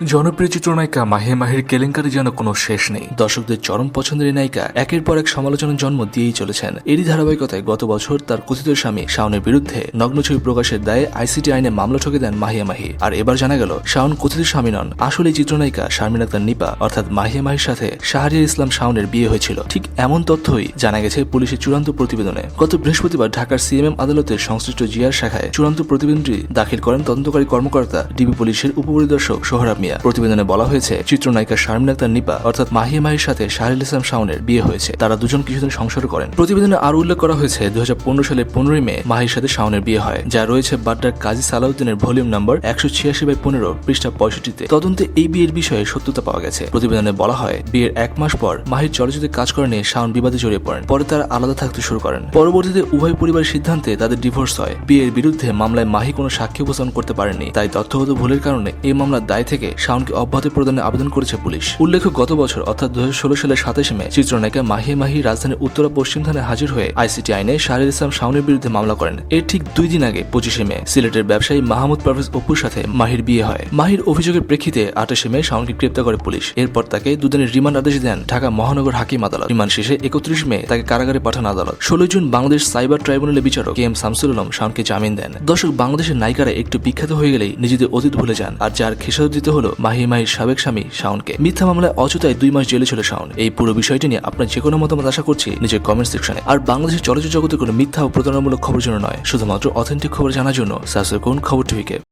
জনপ্রিয় চিত্রনায়িকা মাহে মাহির কেলেঙ্কারি যেন কোনো শেষ নেই। দর্শকদের চরম পছন্দের নায়িকা একের পর এক সমালোচনার জন্ম দিয়েই চলেছেন। এরই ধারাবাহিকতায় গত বছর তার কথিত স্বামী শাওনের বিরুদ্ধে নগ্ন ছবি প্রকাশের দায়ে আইসিটি আইনে মামলা ঠকে দেন মাহিয়া মাহি। আর এবার জানা গেল, শাওন কথিত স্বামী নন। আসলে চিত্রনায়িকা শারমিন আক্তার নিপা, অর্থাৎ মাহিয়া মাহির সাথে শাহরিয়া ইসলাম শাওনের বিয়ে হয়েছিল। ঠিক এমন তথ্যই জানা গেছে পুলিশের চূড়ান্ত প্রতিবেদনে। গত বৃহস্পতিবার ঢাকার সিএমএম আদালতের সংশ্লিষ্ট জিআর শাখায় চূড়ান্ত প্রতিবেদনটি দাখিল করেন তদন্তকারী কর্মকর্তা ডিবি পুলিশের উপপরিদর্শক সোহরাব মিয়া। প্রতিবেদনে বলা হয়েছে, চিত্রনায়িকা শারমিন আক্তার নিপা, অর্থাৎ মাহিয়া মাহির সাথে শাহরুল ইসলাম শাওনের বিয়ে হয়েছে। তারা দুজন কিছুদিন সংসার করেন। প্রতিবেদনে আরও উল্লেখ করা হয়েছে দুই সালে পনেরোই মে মাহির সাথে শাওনের বিয়ে হয়, যা রয়েছে বাড্ডার কাজী সালাউদ্দিনের ভলিউম নম্বর একশো ছিয়াশি বাই পনেরো, পৃষ্ঠা পঁয়ষট্টিতে। তদন্তে এই বিয়ের বিষয়ে সত্যতা পাওয়া গেছে। প্রতিবেদনে বলা হয়, বিয়ের এক মাস পর মাহির চলচ্চিত্রে কাজ করা নিয়ে শাওন বিবাদে জড়িয়ে পড়েন। পরে তারা আলাদা থাকতে শুরু করেন। পরবর্তীতে উভয় পরিবারের সিদ্ধান্তে তাদের ডিভোর্স হয়। বিয়ের বিরুদ্ধে মামলায় মাহি কোনো সাক্ষী উপস্থাপন করতে পারেননি, তাই তথ্যগত ভুলের কারণে এই মামলার দায় থেকে শাওনকে অব্যাহতি প্রদানের আবেদন করেছে পুলিশ। উল্লেখ্য, গত বছর, অর্থাৎ দু হাজার ষোলো সালের সাতাশে মে, চিত্রনায়িকা মাহি মাহি রাজধানীর উত্তরা পশ্চিম থানায় হাজির হয়ে আইসিটি আইনে শাহরুল ইসলাম শাওনের বিরুদ্ধে মামলা করেন। এর ঠিক দুই দিন আগে, পঁচিশে মে, সিলেটের ব্যবসায়ী মাহমুদ পারভেজ অপুর সাথে মাহির বিয়ে হয়। মাহির অভিযোগের প্রেক্ষিতে আঠাশে মে শাওনকে গ্রেপ্তার করে পুলিশ। এরপর তাকে দুদিনের রিমান্ড আদেশ দেন ঢাকা মহানগর হাকিম আদালত। রিমান্ড শেষে একত্রিশ মে তাকে কারাগারে পাঠান আদালত। ষোলো জুন বাংলাদেশ সাইবার ট্রাইব্যুনালের বিচারক কে এম শামসুল আলম শাওনকে জামিন দেন। দর্শক, বাংলাদেশের নায়িকারা একটু বিখ্যাত হয়ে গেলেই নিজেদের অতীত ভুলে যান, আর যার খেসারত দিতে হলো মাহি মাহির সাবেক স্বামী শাওনকে। মিথ্যা মামলায় অযথায় দুই মাস জেলে ছিল শাওন। এই পুরো বিষয়টি নিয়ে আপনার যে কোনো মতামত আশা করছি নিজের কমেন্ট সেকশনে আর বাংলাদেশের চলচ্চিত্র জগতে কোনো মিথ্যা ও প্রতারণামূলক খবর জন্য নয়। শুধুমাত্র অথেন্টিক খবর জানার জন্য সাবস্ক্রাইব করুন খবর টিভিকে